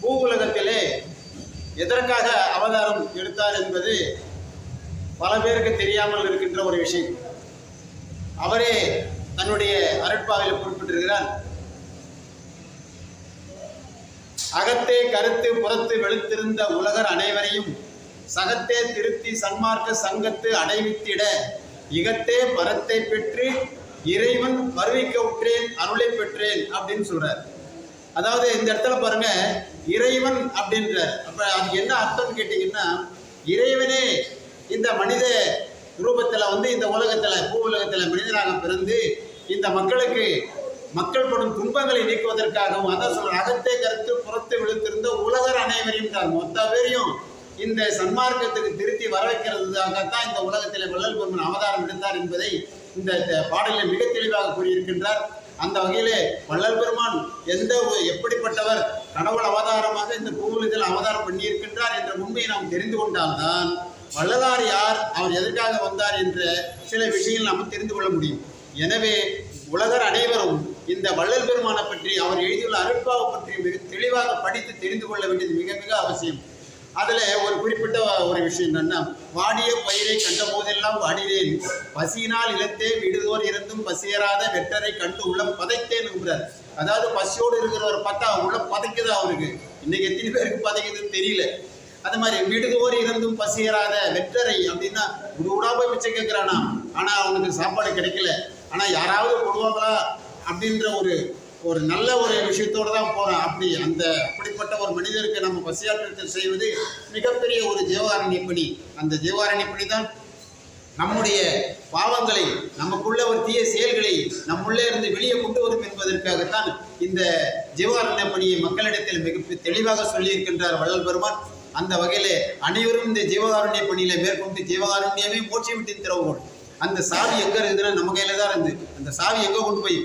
பூவுலகத்திலே எதற்காக அவதாரம் எடுத்தார் என்பது பல பேருக்கு தெரியாமல் இருக்கின்ற ஒரு விஷயம். அவரே தன்னுடைய அருட்பாவில் குறிப்பிட்டிருக்கிறார். அகத்தே கருத்து புறத்து வெளுத்திருந்த உலகர் அனைவரையும் சகத்தே திருத்தி சன்மார்க்க சங்கத்து அடைவித்திட இகத்தே பரத்தை பெற்று இறைவன் வருவிக்க உற்றேன் அருளை பெற்றேன் அப்படின்னு சொல்றார். அதாவது இந்த இடத்துல பாருங்க இறைவன் அப்படின்ற அப்ப அது என்ன அர்த்தம்னு கேட்டீங்கன்னா இறைவனே இந்த மனித ரூபத்தில் வந்து இந்த உலகத்தில் பூ உலகத்தில் மனிதனாக பிறந்து இந்த மக்களுக்கு மக்கள் படும் துன்பங்களை நீக்குவதற்காகவும் அதான் சொல்ற அகத்தே கருத்து புறத்து விழுத்திருந்த உலகர் அனைவரையும் தான் மொத்த பேரையும் இந்த சன்மார்க்கத்துக்கு திருத்தி வர வைக்கிறதுக்காகத்தான் இந்த உலகத்தில் வள்ளல் பெருமன் அவதாரம் எடுத்தார் என்பதை இந்த பாடலில் மிக தெளிவாக கூறியிருக்கின்றார். அந்த வகையிலே வள்ளல் பெருமான் எந்த ஒரு- எப்படிப்பட்டவர் கடவுள் அவதாரமாக இந்த பூவுலகில் அவதாரம் பண்ணியிருக்கின்றார் என்ற உண்மையை நாம் தெரிந்து கொண்டால்தான் வள்ளலார் யார் அவர் எதற்காக வந்தார் என்ற சில விஷயங்கள் நாம் தெரிந்து கொள்ள முடியும். எனவே உலகர் அனைவரும் இந்த வள்ளல் பெருமானை பற்றி அவர் எழுதியுள்ள அருட்பாவை பற்றி மிக தெளிவாக படித்து தெரிந்து கொள்ள வேண்டியது மிக மிக அவசியம். அதில் ஒரு குறிப்பிட்ட ஒரு விஷயம் என்னன்னா வாடிய பயிரை கண்ட போதெல்லாம் வாடினேன். பசியினால் இழத்தே விடுதோர் இருந்தும் பசியராத வெட்டரை கண்டு உள்ளம் பதைத்தேன் என்கிறார். அதாவது பசியோடு இருக்கிறவர் பார்த்தா உள்ள பதைக்குது அவருக்கு? இன்னைக்கு எத்தனை பேருக்கு பதைக்குதுன்னு தெரியல. அது மாதிரி விடுதோர் இருந்தும் பசியராத வெற்றரை அப்படின்னா உடா போய் பிச்சை கேட்குறானா? ஆனால் அவனுக்கு சாப்பாடு கிடைக்கல. ஆனால் யாராவது போடுவாங்களா? அப்படின்ற ஒரு ஒரு நல்ல ஒரு விஷயத்தோடு தான் போகிறோம் அப்படி அந்த அப்படிப்பட்ட ஒரு மனிதருக்கு நம்ம பசியாற்றத்தை செய்வது மிகப்பெரிய ஒரு ஜீவாரணி பணி அந்த ஜீவாரணி பணி தான் நம்முடைய பாவங்களை நமக்குள்ள ஒரு தீய செயல்களை நம்முள்ளே இருந்து வெளியே கொண்டு வரும் என்பதற்காகத்தான் இந்த ஜீவாரண்ய பணியை மக்களிடத்தில் மிக தெளிவாக சொல்லியிருக்கின்றார் வள்ளல் பெருமான். அந்த வகையிலே அனைவரும் இந்த ஜீவகாருண்ய பணியில மேற்கொண்டு ஜீவகாருண்யமே மூச்சு விட்டு திறவுகோள் அந்த சாவி எங்க இருக்குதுன்னா நம்ம கையில தான் இருந்து. அந்த சாவி எங்க கொண்டு போய்?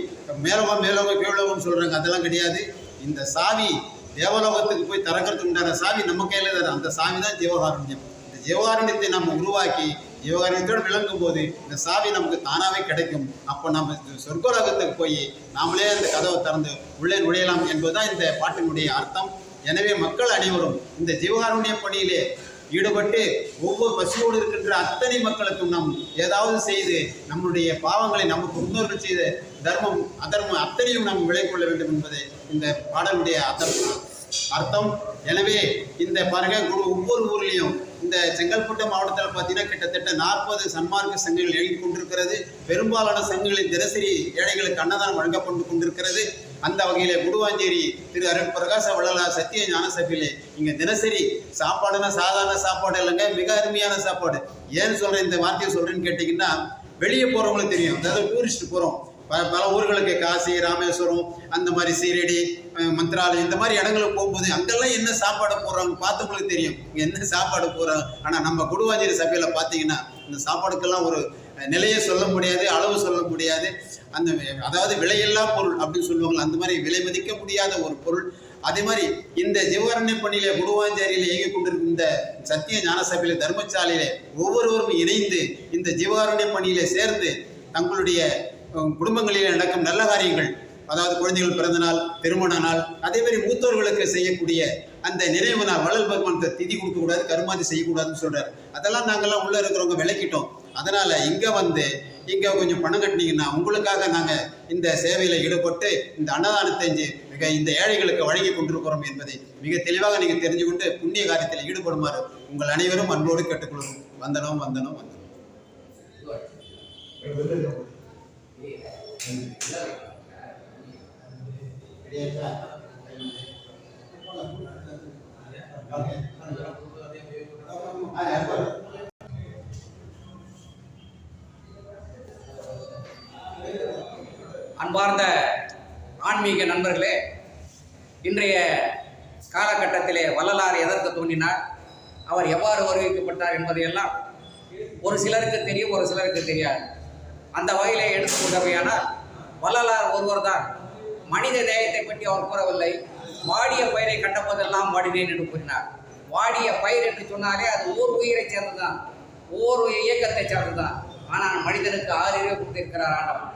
மேலோகம் மேலோகம் கீழோகம்னு சொல்றாங்க. அதெல்லாம் கிடையாது. இந்த சாவி தேவலோகத்துக்கு போய் திறக்கிறதுக்கு உண்டான சாவி நம்ம கையில தான் அந்த சாவி தான் ஜீவகாருண்யம் இந்த ஜீவகாருண்யத்தை நம்ம உருவாக்கி யோகாரியத்தோடு விளங்கும் போது இந்த சாவி நமக்கு தானாகவே கிடைக்கும். அப்போ நம்ம சொர்க்கலோகத்துக்கு போய் நாமளே அந்த கதவை திறந்து உள்ளே நுழையலாம் என்பதுதான் இந்த பாட்டினுடைய அர்த்தம். எனவே மக்கள் அனைவரும் இந்த ஜீவகாருண்ய பணியிலே ஈடுபட்டு ஒவ்வொரு பசியோடு இருக்கின்ற அத்தனை மக்களுக்கும் நாம் ஏதாவது செய்து நம்முடைய பாவங்களை நமக்கு முன்னோர்கள் செய்த தர்மம் அதர்மம் அத்தனையும் நாம் விலை கொள்ள வேண்டும் என்பது இந்த பாடலுடைய அர்த்தம். அர்த்தம். எனவே இந்த பாருங்க குரு- ஒவ்வொரு ஊர்லேயும் இந்த செங்கல்பட்டு மாவட்டத்தில் பார்த்தீங்கன்னா கிட்டத்தட்ட நாற்பது சன்மார்க்க சங்கங்கள் எழுதி கொண்டிருக்கிறது. பெரும்பாலான சங்கங்களில் தினசரி ஏழைகளுக்கு அன்னதானம் வழங்கப்பட்டு கொண்டிருக்கிறது. அந்த வகையிலே குடுவாஞ்சேரி திரு அருள் பிரகாச வள்ளலா சத்திய ஞான சபையிலே இங்கே தினசரி சாப்பாடுனா சாதாரண சாப்பாடு இல்லைங்க மிக அருமையான சாப்பாடு. ஏன் சொல்கிறேன் இந்த வார்த்தையை சொல்கிறேன்னு கேட்டிங்கன்னா வெளியே போகிறவங்களுக்கு தெரியும். அதாவது டூரிஸ்ட் போகிறோம் பல பல ஊர்களுக்கு காசி ராமேஸ்வரம் அந்த மாதிரி சீரடி மந்திராலயம் மந்த்ராலயம் இந்த மாதிரி இடங்களுக்கு போகும்போது அங்கெல்லாம் என்ன சாப்பாடு போடுறாங்க பார்த்தவங்களுக்கு தெரியும். என்ன சாப்பாடு போடுறாங்க? ஆனால் நம்ம குடுவாஞ்சேரி சபையில் பார்த்தீங்கன்னா இந்த சாப்பாடுக்கெல்லாம் ஒரு நிலையை சொல்ல முடியாது அளவு சொல்ல முடியாது. அந்த அதாவது விலையில்லா பொருள் அப்படின்னு சொல்லுவாங்க அந்த மாதிரி விலை மதிக்க முடியாத ஒரு பொருள். அதே மாதிரி இந்த ஜீவரண்ய பணியில குடுவாஞ்சேரியில் இயங்கி கொண்டிருக்கும் இந்த சத்திய ஞான சபையில தர்மசாலையில ஒவ்வொருவரும் இணைந்து இந்த ஜீவாரண்ய பணியில சேர்ந்து தங்களுடைய குடும்பங்களில் நடக்கும் நல்ல காரியங்கள் அதாவது குழந்தைகள் பிறந்தநாள் திருமண நாள் அதே மாதிரி மூத்தோர்களுக்கு செய்யக்கூடிய அந்த நினைவு நாள் வள்ளல் பகவான் திதி கொடுக்கக்கூடாது கருமாதி செய்யக்கூடாதுன்னு சொல்கிறார் அதெல்லாம் நாங்கள்லாம் உள்ளே இருக்கிறவங்க விளக்கிட்டோம். அதனால் இங்கே வந்து இங்கே கொஞ்சம் பணம் கட்டினீங்கன்னா உங்களுக்காக நாங்கள் இந்த சேவையில் ஈடுபட்டு இந்த அன்னதானத்தை மிக இந்த ஏழைகளுக்கு வழங்கி கொண்டிருக்கிறோம் என்பதை மிக தெளிவாக நீங்கள் தெரிஞ்சு கொண்டு புண்ணிய காரியத்தில் ஈடுபடுமாறு உங்கள் அனைவரும் அன்போடு கேட்டுக்கொள்வோம் வந்தனம் வந்தனம். வந்தனம். அன்பார்ந்த ஆன்மீக நண்பர்களே இன்றைய காலகட்டத்திலே வள்ளலார் எதற்கு தோன்றினார் அவர் எவ்வாறு வருவிக்கப்பட்டார் என்பதையெல்லாம் ஒரு சிலருக்கு தெரியும் ஒரு சிலருக்கு தெரியாது. அந்த வகையிலே எடுத்துக்கொண்டவையானால் வள்ளலார் ஒருவர் தான் மனித நேயத்தை பற்றி அவர் கூறவில்லை. வாடிய பயிரை கண்டபோதெல்லாம் வாடினேன் என்று கூறினார். வாடிய பயிர் என்று சொன்னாலே அது ஓர் உயிரை சேர்ந்ததுதான். ஓர் இயக்கத்தை சேர்ந்ததுதான். ஆனால் மனிதனுக்கு ஆறு அறிவு கொடுத்திருக்கிறார் ஆண்டவன்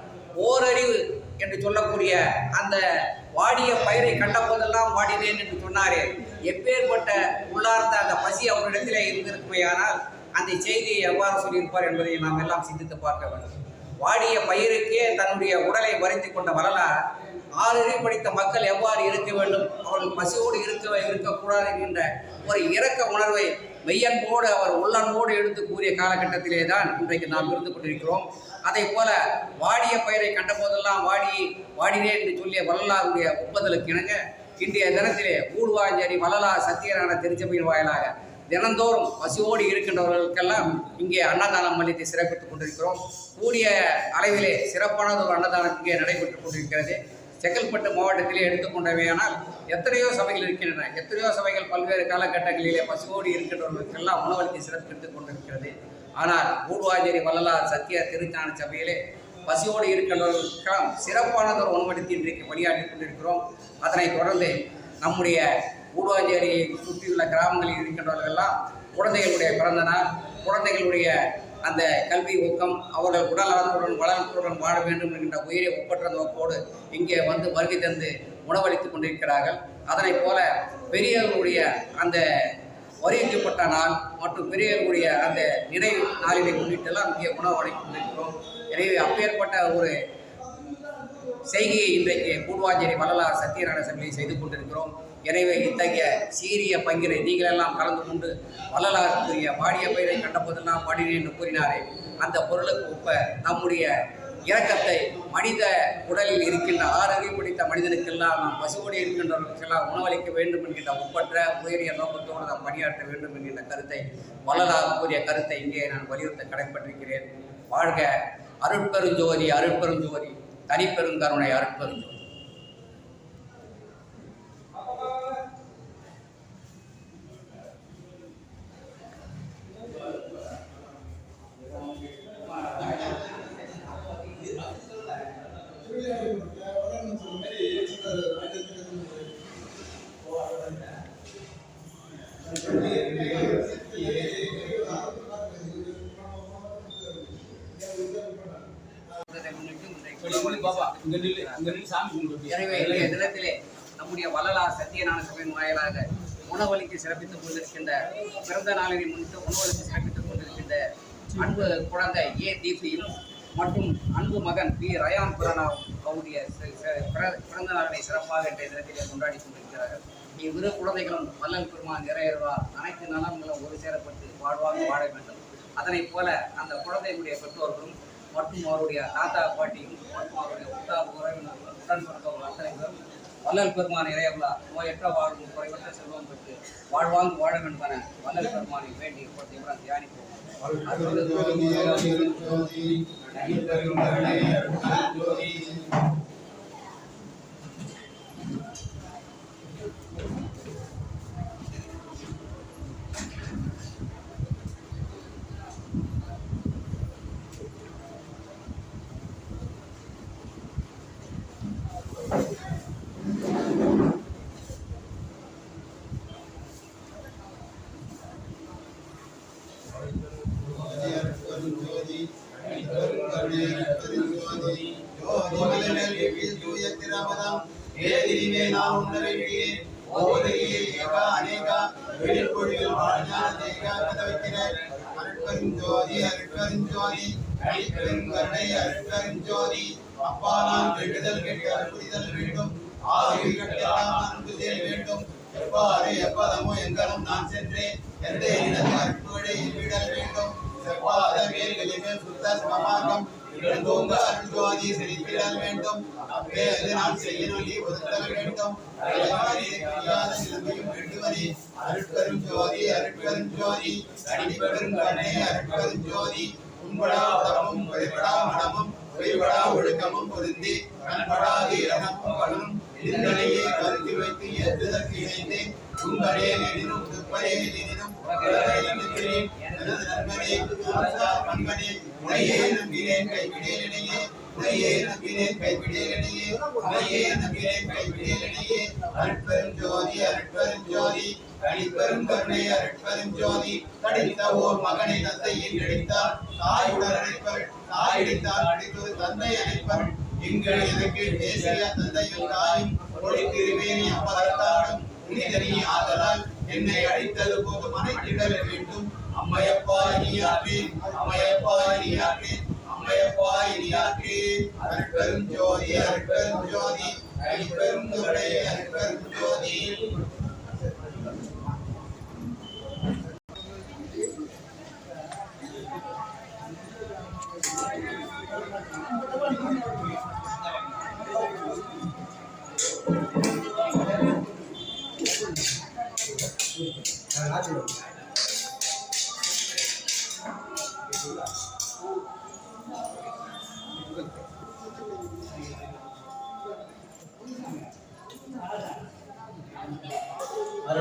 ஓரறிவு என்று சொல்லக்கூடிய அந்த வாடிய பயிரை கண்ட போதெல்லாம் வாடினேன் என்று சொன்னாரே. எப்பேற்பட்ட உள்ளார்ந்த அந்த பசி அவரிடத்திலே இருந்திருக்குமையானால் அந்த செய்தியை எவ்வாறு சொல்லியிருப்பார் என்பதை நாம் எல்லாம் சிந்தித்து பார்க்க வேண்டும். வாடிய பயிருக்கே தன்னுடைய உடலை வரைத்து கொண்ட வரலாறு ஆறு படித்த மக்கள் எவ்வாறு இருக்க வேண்டும்? அவர்கள் பசியோடு இருக்க இருக்கக்கூடாது என்கின்ற ஒரு இரக்க உணர்வை மெய்யன்போடு அவர் உள்ளன்போடு எடுத்து கூறிய காலகட்டத்திலே தான் இன்றைக்கு நாம் இருந்து கொண்டிருக்கிறோம் அதே போல வாடிய பயிரை கண்ட போதெல்லாம் வாடி வாடினேன் என்று சொல்லிய வள்ளலாருடைய ஒப்புதலுக்கு இணங்க இன்றைய தினத்திலே ஊழ்வாஞ்சேரி வள்ளலார் சத்தியநாராயண திருச்சபையின் வாயிலாக தினந்தோறும் பசியோடு இருக்கின்றவர்களுக்கெல்லாம் இங்கே அன்னதானம் அளித்து சிறப்பித்துக் கொண்டிருக்கிறோம். கூடிய அளவிலே சிறப்பானது ஒரு அன்னதானம் இங்கே நடைபெற்றுக் கொண்டிருக்கிறது. செங்கல்பட்டு மாவட்டத்திலே எடுத்துக்கொண்டவையானால் எத்தனையோ சபைகள் இருக்கின்றன. எத்தனையோ சபைகள் பல்வேறு காலகட்டங்களிலே பசுவோடு இருக்கின்றவர்களுக்கெல்லாம் உணவளித்து சிறப்பித்துக் கொண்டிருக்கிறது. ஆனால் ஊடுவாஞ்சேரி வள்ளலார் சத்திய திருச்சான சபையிலே பசியோடு இருக்கின்றவர்களுக்கெல்லாம் சிறப்பானதொரு உணவளித்து இன்றைக்கு பணியாற்றிக் கொண்டிருக்கிறோம். அதனைத் தொடர்ந்து நம்முடைய ஊடுவாஞ்சேரியை சுற்றியுள்ள கிராமங்களில் இருக்கின்றவர்கள் எல்லாம் குழந்தைகளுடைய பிறந்த நாள் குழந்தைகளுடைய அந்த கல்வி ஊக்கம் அவர்கள் உடல் நலத்துடன் வளத்துடன் வாழ வேண்டும் என்கின்ற உயிரை ஒப்பற்ற நோக்கோடு இங்கே வந்து வருகை தந்து உணவளித்துக் கொண்டிருக்கிறார்கள். அதனைப் போல பெரியவர்களுடைய அந்த வரிவிக்கப்பட்ட நாள் மற்றும் பெரியவர்களுடைய அந்த நினைவு நாளினை முன்னிட்டெல்லாம் இங்கே உணவு அளித்துக் கொண்டிருக்கிறோம். எனவே அப்பேற்பட்ட ஒரு செய்கையை இன்றைக்கு கூடுவாஞ்சேரி வள்ளலார் சத்தியநாராயண சபையை செய்து கொண்டிருக்கிறோம். எனவே இத்தகைய சீரிய பங்கினை நீங்களெல்லாம் கலந்து கொண்டு வள்ளலாருக்குரிய பாடிய பயிரை கண்டபோதெல்லாம் பாடினேன் என்று கூறினாரே. அந்த பொருளுக்கு ஒப்ப நம்முடைய இரக்கத்தை மனித உடலில் இருக்கின்ற ஆறறிவு பிடித்த மனிதனுக்கெல்லாம் நாம் பசுவோடு இருக்கின்றவர்களுக்கெல்லாம் உணவளிக்க வேண்டும் என்கின்ற ஒப்பற்ற உயரிய நோக்கத்தோடு நாம் பணியாற்ற வேண்டும் என்கின்ற கருத்தை வள்ளலார் கூறிய கருத்தை இங்கே நான் வலியுறுத்த கடைப்பட்டிருக்கிறேன். வாழ்க அருட்பெருஞ்சோதி அருட்பெருஞ்சோதி தனிப்பெருங்கருணை அருட்பெருஞ்சோதி எனவே இன்றைய தினத்திலே நம்முடைய வள்ளலார் சத்தியநாராயண சபையின் வாயிலாக உணவளிக்கு சிறப்பித்துக் கொண்டிருக்கின்ற பிறந்த நாளினை முன்னிட்டு உணவளிக்கு சிறப்பித்துக் கொண்டிருக்கின்ற அன்பு குழந்தை ஏ. தீபியும் மற்றும் அன்பு மகன் பி. ரயான் பிரணாவும் அவருடைய பிறந்த நாளை சிறப்பாக இன்றைய தினத்திலே கொண்டாடி கொண்டிருக்கிறார்கள். இவ்விரு குழந்தைகளும் வல்லல் பெருமான் நிறைவேறுவார் அனைத்து நலன்களும் ஒரு சேரப்பட்டு வாழ்வாக வாழ வேண்டும். அதனைப் போல அந்த குழந்தைகளுடைய பெற்றோர்களும் மற்றும் அவருடைய தாத்தா பாட்டியும் மற்றும் அவருடைய உற்றார் உறவினர்களும் உடன் பிறந்தவர்கள் அத்தனை பேரும் வல்லல் பெருமான் இறையவளா நோயற்ற வாழும் குறைவற்ற செல்வம் பெற்று வாழ்வாங்கு வாழ வேண்டுமென வல்லல் பெருமானை வேண்டி இப்பொழுது தியானிப்போம். அருள் ஜோதி அப்பாலாம் வேண்டுதல் கேட்டு அற்புதல் வேண்டும். ஆகிய கட்டலாம் அன்பு செய்ய வேண்டும். எவ்வாறு எப்பதமோ எங்கனும் நான் சென்றேன். எந்த இடத்தில் அற்புகளை விடல் வேண்டும். செவ்வாத மேல்களிலே சுத்த சமமாகம் இழந்தோங்க அருள்ஜோதி செழித்திடல் வேண்டும். ஒதுத்தல் வேண்டும் நிலைமையும் வேண்டுவனே அருட்பெரும் ஜோதி அருட்பெரும் ஜோதி. அடிப்பெரும் கண்ணே அருட்பெரும் ஜோதி. உண்படா மனமும் ஒழுக்கமும் பொருந்தி கண்படாது இருந்தனையே கருத்தி வைத்து எதுதற்கு இணைந்தேன். உங்களே எனினும் துப்பரே எனினும் எனது நண்பனே பண்பனே உனையே நம்பினேன் கைவிடேனிடையே உனையே நம்பினேன் கைவிடேனிடையே உனையே நம்பினேன் கைவிடேனிடையே அருட்பெரும் ஜோதி அருட்பெரும் ஜோதி. கணிப்பெரும் கருணை அருட்பெரும் ஜோதி. தடித்த ஓர் மகனை தந்தையில் கிடைத்தார் தாயுடன் அழைப்பர் தாய் இடித்தார் அடித்தது தந்தை அழைப்பர் எங்கள் எனக்கு தேசிய தந்தையும் தாயும். ஒளி திருவேணி அப்பதத்தாடும் புனிதனி ஆதலால் என்னை அழைத்தது போது மனைத்திடல் வேண்டும். அம்மையப்பா இனியாற்றி அம்மையப்பா இனியாற்றி அம்மையப்பா இனியாற்றி அருட்பெரும் ஜோதி அருட்பெரும் ஜோதி அருட்பெரும் கருணை அருட்பெரும் ஜோதி. அருட்பெரும்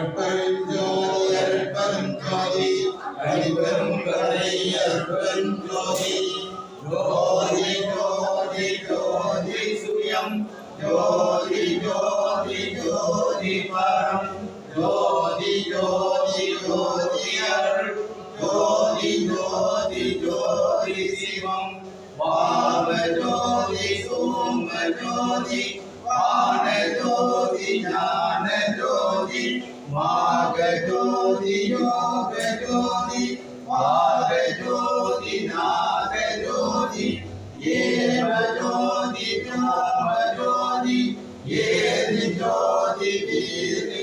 ஜோதி ஜோதி ஏதி ஜோதி வீரி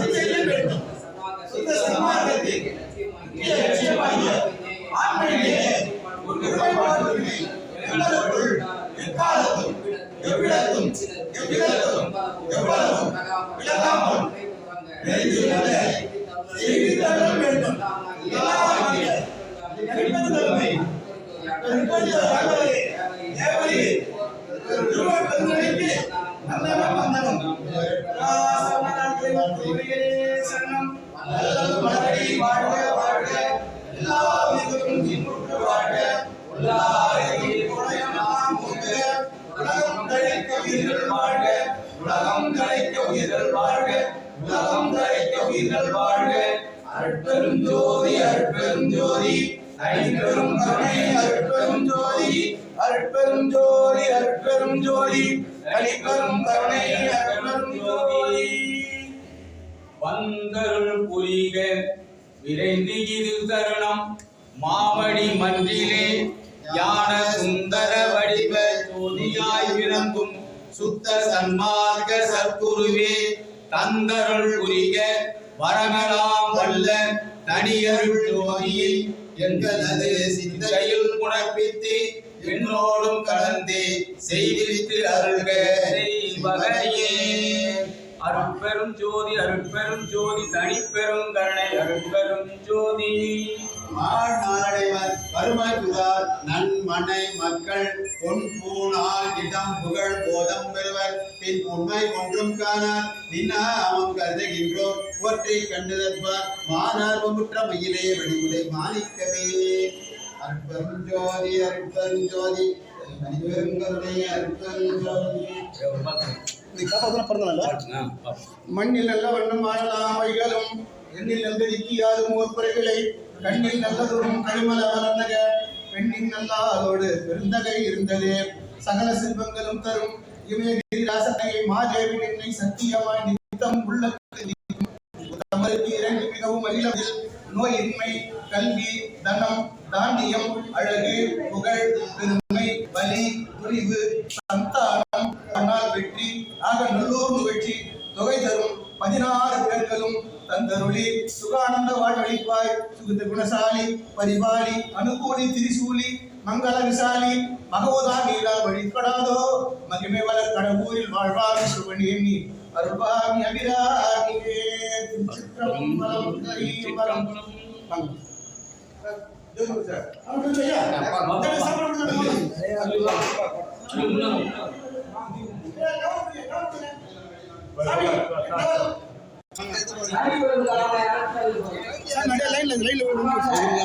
Yeah. உயிர்கள் வாழ்க உலகம் கலைக்க உயிர்கள் வாழ்க உலகம் கலைக்க உயிர்கள் வாழ்க அற்பெரும் ஜோதி அற்பெரும் ஜோதி. ஐம்பெரும் கருணை அற்பெரும் ஜோதி. அற்பெரும் ஜோதி அற்பெரும் ஜோதி. தனிப்பெரும் கருணை அற்பெரும் ஜோதி. வந்தருள் புரிக. விரைந்து இது தருணம். மாமடி மன்றிலே. ஞான சுந்தர வடிவ ஜோதியாய் விளங்கும். சுத்த சன்மார்க்க சத்குருவே தந்தருள் உரிய வரமெலாம் வல்ல தனியருள் ஜோதியில் எங்களது சிந்தையில் குணப்பித்து என்னோடும் கலந்து செய்திருத்து அருள்க. அருட்பெரும் ஜோதி அருட்பெரும் ஜோதி தனிப்பெரும் கருணை அருட்பெரும் ஜோதி. வாழ்நாளைவர் வறுமை புகார் நன்மனை மக்கள் பொன் பூணால் இடம் புகழ் போதம் பெறுவர். பின் உண்மை ஒன்றும் காணார். நின்னாமம் கருதுகின்றோர். ஒற்றை கண்டுதற்பார் மானார்வமுற்ற மயிலே வெடிவுடை மாணிக்கவே அற்பரும் ஜோதி மண்ணில் நல்ல வண்ணம் ஆடலாம். வைகளும் எண்ணில் நல்கதிக்கு யாரும் முகப்புறைகளை கண்ணில் நல்லதொரும் கனிமல வளர்ந்தக பெண்ணின் நல்லாதோடு பெருந்தகை இருந்ததே. சகல செல்வங்களும் தரும் இமய ராசனையை மாதேவி என்னை சத்தியமாய் நித்தம் உள்ள தமருக்கு இறங்கி மிகவும் அகிலத்தில் நோயின்மை கல்வி தனம் தானியம் அழகு புகழ் பெருமை வலி புரிவு சந்தானம் ஆனால் வெற்றி ஆக நல்லூர் வெற்றி தொகை தரும். பதினாறு பேர்களும் தந்தருளி சுகானந்த வாழ்வழிப்பாய் சுகித குணசாலி பரிபாலி அனுகூலி திரிசூலி மங்கள விசாலி மகோதா நீரால் வழிபடாதோ மகிமை வளர் கடவுரில் வாழ்வாமி சுவணி எண்ணி அருள்வாமி அபிராமியே. வாங்க. ஜோதி சார். சரி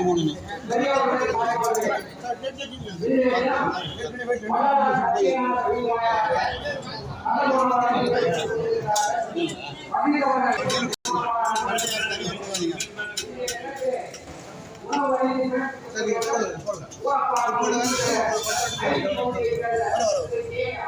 போடுங்க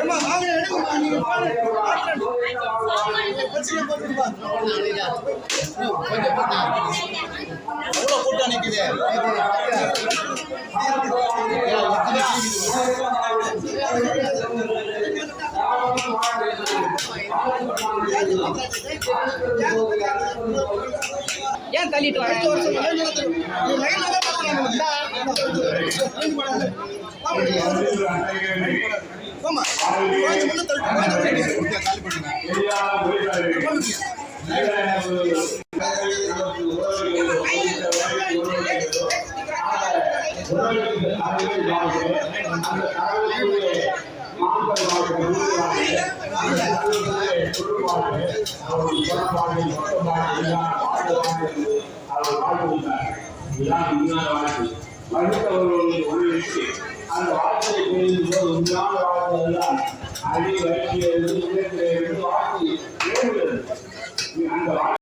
ஏம்மா, வாங்க, எடுங்கம்மா, நீங்க போங்க. ஏன் தள்ளிட்டு வரேன் ஆமா கொஞ்சம் முன்ன தள்ளிட்டு காலி பண்ணுங்க அடுத்தவர்களுடைய உள்ளிட்டு அந்த வார்த்தையை புரிந்து போது உண்மையான வார்த்தைகள் அடி வயிற்றிலிருந்து உள்ளத்திலிருந்து அந்த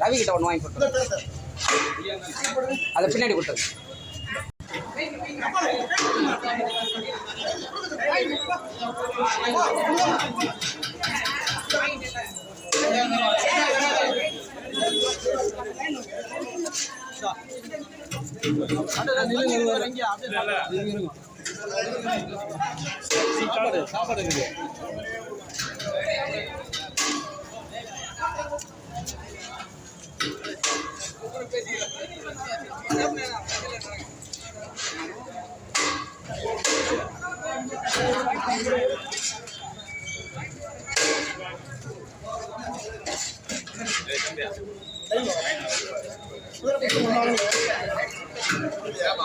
ரவி கிட்ட ஒன்று வாங்கி கொடுத்துரு. அதை பின்னாடி கொடுத்துரு. சாப்பாடு 哎，兄弟，哎呦，我这不是忙呢，哎呀妈！